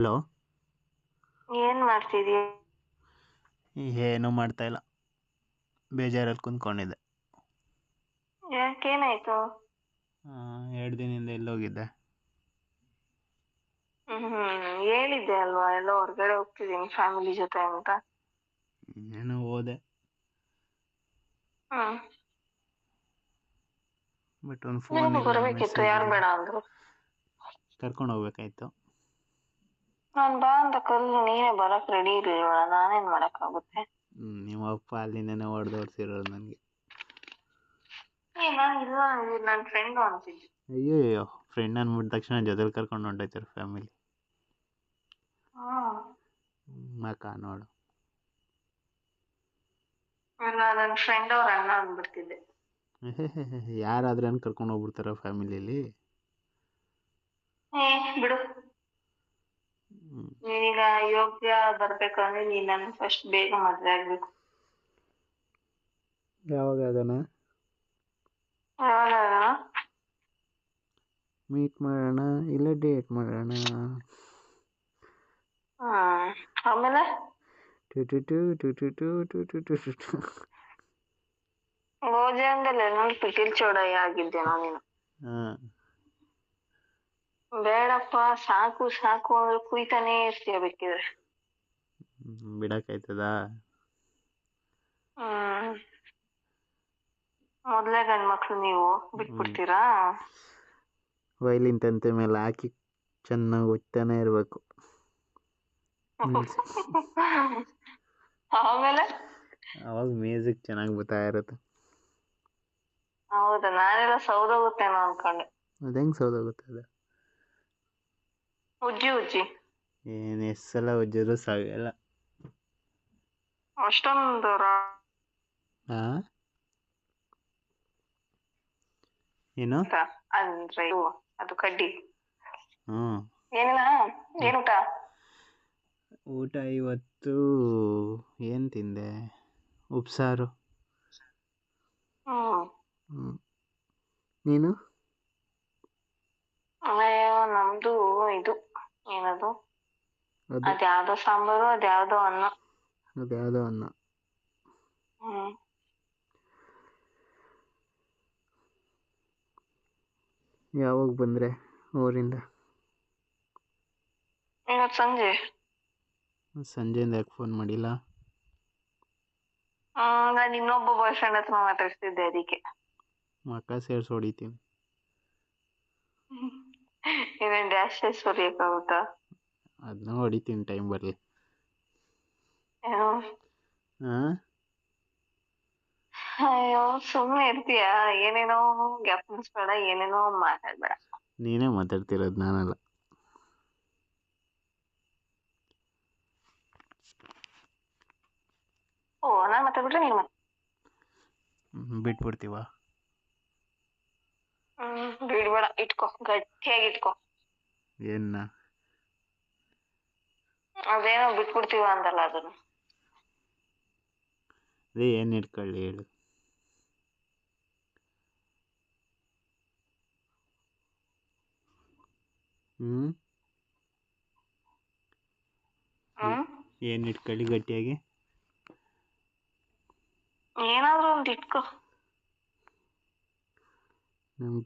Hello? ಏನ್ ಮಾಡ್ತಿದೀಯ? ಏನೂ ಮಾಡ್ತಾ ಇಲ್ಲ. ಬೇಜಾರಲ್ಲಿ ಕುಂತ್ಕೊಂಡಿದ್ದೆ. ಯಾಕೇನಾಯ್ತು? ಎರಡು ದಿನದಿಂದ ಎಲ್ಲೋಗಿದ್ದೆ. ಹ್ಮ್ ಹ್ಮ್ ಹೇಳಿದ್ದೆ ಅಲ್ವಾ ಎಲ್ಲೋ ಹೊರಗಡೆ ಹೋಗ್ತಿದೀನಿ ಫ್ಯಾಮಿಲಿ ಜೊತೆ ಅಂತ. ಏನೋ ಹೋದೆ. ಹ್ಮ್. ಬಟ್ ಒಂದು ಫೋನ್ ನೀನು ಬರ್ಬೇಕಿತ್ತು ಯಾರು ಬೇಡ ಅಂದ್ರು? ಕರ್ಕೊಂಡು ಹೋಗ್ಬೇಕಾಯ್ತು. ನಾನ್ ಬಾ ಅಂತ ಕಲ್ಲು ನೀನೇ ಬರಕ್ ರೆಡಿ ಇರ್ಲಿಲ್ವಲ್ಲ ನಾನೇನ್ ಮಾಡಕ್ಕಾಗುತ್ತೆ? ಹ್ಮ್, ನಿಮ್ಮ ಅಪ್ಪ ಅಲ್ಲಿಂದನೇ ಹೊಡೆದೋಡ್ಸಿರೋರು ನನಗೆ. ಏ ನಾನ್ ಇಲ್ಲ ಇವ್ರು ನನ್ ಫ್ರೆಂಡ್ ಅಂತಿದ್ದೆ. ಅಯ್ಯೋ ಫ್ರೆಂಡ್ ಅಂದ್ಬಿಟ್ಟ ತಕ್ಷಣ ಜೊತೆಲಿ ಕರ್ಕೊಂಡು ಹೊಂಟೋಯ್ತಾರೆ ಫ್ಯಾಮಿಲಿ ಹ್ಮ್ ಮಕ ನೋಡು. ಇಲ್ಲ ನನ್ ಫ್ರೆಂಡ್ ಅವ್ರ ಅಣ್ಣ ಅಂದ್ಬಿಡ್ತಿದ್ದೆ ಯಾರಾದ್ರೂ ಕರ್ಕೊಂಡು ಹೋಗ್ಬಿಡ್ತಾರ ಫ್ಯಾಮಿಲಿಯಲ್ಲಿ ಏ ಬಿಡು. ನೀನೀಗ ಯೋಗ್ಯ ಬರ್ಬೇಕಂದ್ರೆ ನೀನ್ ನನ್ ಫಸ್ಟ್ ಬೇಗ ಮದ್ವೆ ಆಗ್ಬೇಕು. ಯಾವಾಗ ಆಗೋಣ ಯಾವಾಗ? ಮೀಟ್ ಮಾಡೋಣ ಇಲ್ಲ ಡೇಟ್ ಮಾಡೋಣ? ಆಮೇಲೆ? Two two two two two two two two two two two. Goji ಅಂದಲ್ಲ ನಾನು ಪಿಟೀಲ್ ಚೋಡಾಯಿ ಆಗಿದ್ದೇನೋ ನೀನು. ಹಾ. ಬೇಡಪ್ಪ ಸಾಕು ಸಾಕು ಅಂದ್ರೆ ಕುಯ್ತಾನೇ ಇರ್ತೀಯ ಬೇಕಿದ್ರೆ ಬಿಡಕ್ಕಾಯ್ತದ? ಹ್ಮ್. ಮೊದ್ಲೇ ಗಂಡ್ ಮಕ್ಳು ನೀವು ಬಿಟ್ಬಿಡ್ತೀರಾ? ವೈಲಿನ್ ತಂತಿ ಮೇಲೆ ಹಾಕಿ ಚೆನ್ನಾಗಿ ಒತ್ತಾನೆ ಇರಬೇಕು. ಆಮೇಲೆ? ಅವಾಗ ಮ್ಯೂಸಿಕ್ ಚೆನ್ನಾಗಿ ಬರ್ತಾ ಇರುತ್ತೆ. ಹೌದಾ ನಾನೆಲ್ಲ ಸೌದೋಗುತ್ತೇನೋ ಅನ್ಕೊಂಡೆ. ಅದು ಹೆಂಗೆ ಸೌದೋಗುತ್ತೆ ಅದು? ಉಜ್ಜಿ ಉಜ್ಜಿ ಏನು ಎಷ್ಟು ಸಲ ಉಜ್ಜಿದ್ರು ಸಾಗಲ್ಲ ಅಷ್ಟೊಂದು ಹಾ ಏನು ಅಂದ್ರೆ ಇವು ಅದು ಕಡ್ಡಿ ಹ್ಞೂ ಏನಿಲ್ಲ ಏನ್ ಊಟ ಊಟ ಇವತ್ತು ಏನು ತಿಂದೆ? ಉಪ್ಸಾರು. ಹ್ಮ್. ಹ್ಮ್. ನೀನು? ನಮ್ದು ಇದು ಏನದು? ಅದು ಅದ್ಯಾವ್ದೋ ಸಾಂಬಾರು ಅದ್ಯಾವ್ದೋ ಅನ್ನ. ಅದು ಯಾವುದೋ ಅನ್ನ. ಹ್ಮ್. ಯಾವಾಗ ಬಂದ್ರೆ ಊರಿಂದ? ಸಂಜೆ. ಸಂಜೆಯಿಂದ ಯಾಕೆ ಫೋನ್ ಮಾಡಿಲ್ಲ? ಆ ನಾನು ಇನ್ನೊಬ್ಬ ಬಾಯ್ ಫ್ರೆಂಡ್ ಹತ್ರ ಮಾತಾಡ್ತಿದ್ದೆ ಅದಕ್ಕೆ. ಮಕ್ಕ ಸೇರ್ಸಿ ಹೊಡಿತೀನಿ. ಇನ್ನೇನ್ ಡ್ಯಾಶ್ ಹೊಡಿಯಕ್ಕಾಗುತ್ತಾ ಅದನ್ನ ಹೊಡಿತೀನಿ ಟೈಮ್ ಬರಲಿ. ಹಾಂ? ಅಯ್ಯೋ ಸುಮ್ಮನೆ ಇರ್ತೀಯ? ಏನೇನೋ ಗ್ಯಾಪ್ ಮುಗಿಸ್ಬೇಡ ಏನೇನೋ ಮಾತಾಡ್ಬೇಡ. ನೀನೇ ಮಾತಾಡ್ತಿರೋದು ನಾನಲ್ಲ. ಓ ನಾನು ಮಾತಾಡ್ಬಿಟ್ರೆ ನೀನು ಬಿಟ್ಬಿಡ್ತೀವ? ಬಿಡ್ಬೇಡ ಇಟ್ಕೋ ಗಟ್ಟಿಯಾಗಿ ಇಟ್ಕೋ. ಏನ್ನ ಅದೇನೋ ಬಿಟ್ಬಿಡ್ತೀವ ಅಂತಲ್ಲ ಅದನ್ನ. ಅದೇ ಏನು ಇಟ್ಕೊಳ್ಳಿ ಹೇಳು. ಹ್ಞೂ ಹ್ಮ್? ಏನು ಇಟ್ಕೊಳ್ಳಿ ಗಟ್ಟಿಯಾಗಿ? ಏನಾದ್ರೂ ಒಂದ್ ಇಟ್ಕೋ. ನಮ್ಗೆ